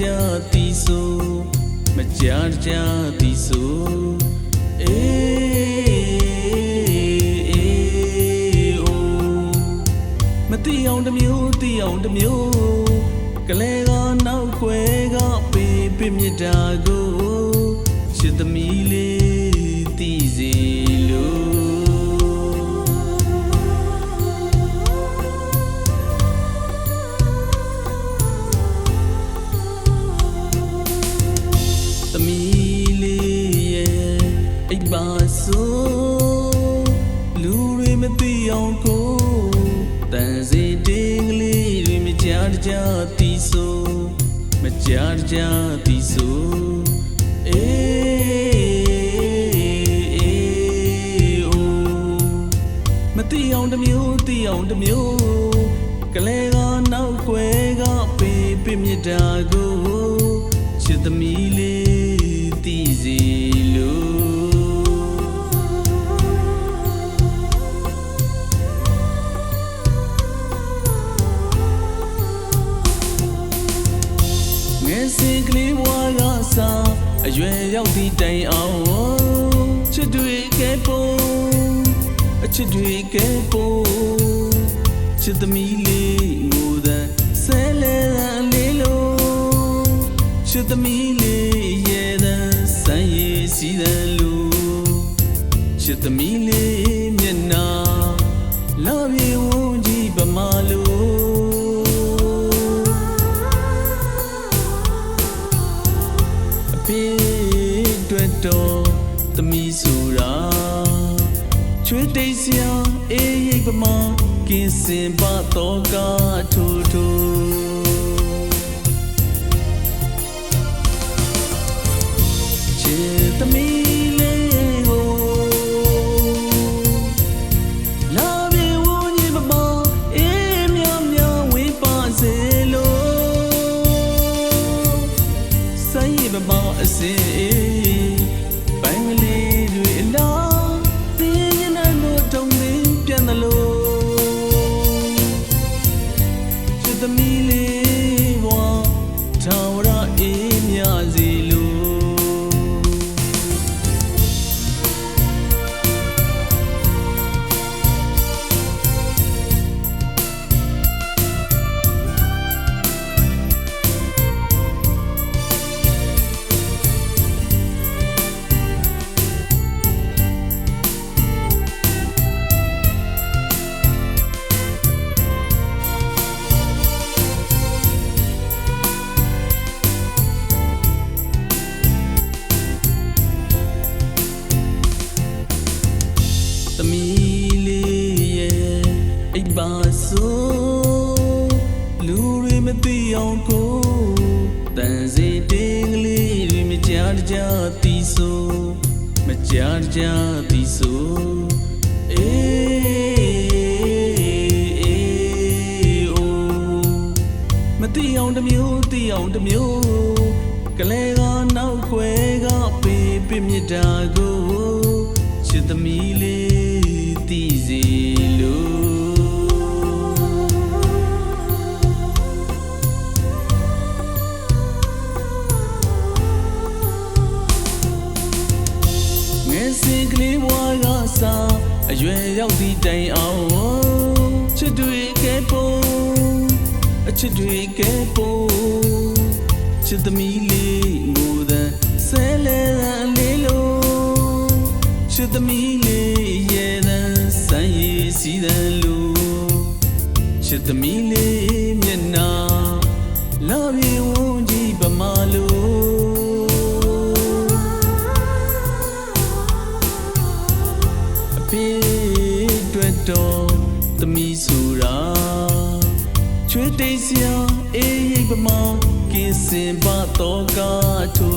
ကြားတကြားတီးဆိုမကြားတကြားတီးဆိုအေးအေးအိုမသိအောင်တစ်မျိုးသိအောင်တစ်မျိုးကလေးကနောက်ွယ်ကပေးပြမြတ်တာကိုချစ်သမီးလေးသိစေ တန်စီတင်းကလေးတွေမကြားတကြားတီးဆိုမကြားတကြားတီးဆိုအေးအေးအိုမသိအောင်တစ်မျိုးသိအောင်တစ်မျိုးကလေးကနောက်ွယ်ကပေးပြမြတ်တာကိုချစ်သမီးလေးသိစေ စဉ်ကလေးဘဝကစားအရွယ်ရောက်သည့်တိုင်အောင်ချစ်တွေကဲပုံအချစ်တွေကဲပုံချစ်သမီးလေးငိုတဲ့ဆဲလဲတဲ့လေးလုံးချစ်သမီးလေးရဲ့တဲ့ဆန်းရည်စီးတဲ့လူချစ်သမီးလေးမျက်နှာလာပြေဝန်းကြီးပမာလို့ တွေ့တော့သမီးဆိုတာချွေးတိတ်စရာအေးရိပ်ပမာကင်းစင်ပါတော့ကထူထူချစ်သမီးလေးကိုလာပြေဝန်းကြီးပမာအေးမြောင်မြောင်ဝေးပါစေလို့ဆိုင်ရမမအစင်အေး ချစ် မသိအောင်ကိုတန်စီတင်းကလေးတွေမကြားတကြားတီးဆိုမကြားတကြားတီးဆိုအေးအေးအိုမသိအောင်တစ်မျိုးသိအောင်တစ်မျိုးကလေးကနောက်ွယ်ကပေးပြမြတ်တာကိုချစ်သမီးလေး စဉ်ကလေးဘဝကစားအရွယ်ရောက်သည့်တိုင်အောင်ချစ်တွေကဲပုံအချစ်တွေကဲပုံချစ်သမီးလေးငိုတဲ့ဆဲလဲတဲ့လေးလုံးချစ်သမီးလေးရဲ့တဲ့ဆန်းရည်စီးတဲ့လူချစ်သမီးလေးမျက်နှာလာပြေဝန်းကြီးပမာလို့ တွေ့တော့သမီးဆိုတာချွေးတိတ်စရာအေးရိပ်ပမာကင်းစင်ပါတော့ကထူ